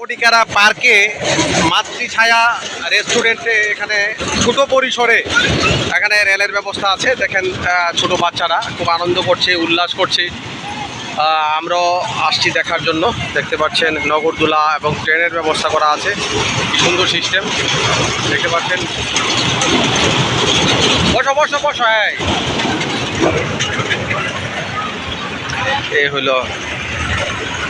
কোটিকারা পার্কে মাতৃছায়া রেস্টুরেন্টে এখানে ছোট পরিসরে এখানে রেলের ব্যবস্থা আছে। দেখেন ছোট বাচ্চারা খুব আনন্দ করছে, উল্লাস করছে। আমরাও আসছি দেখার জন্য। দেখতে পাচ্ছেন, নগরদোলা এবং ট্রেনের ব্যবস্থা করা আছে। সুন্দর সিস্টেম। দেখতে পাচ্ছেন। বসো বসো বসো হ্যাঁ এ হলো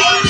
Yeah.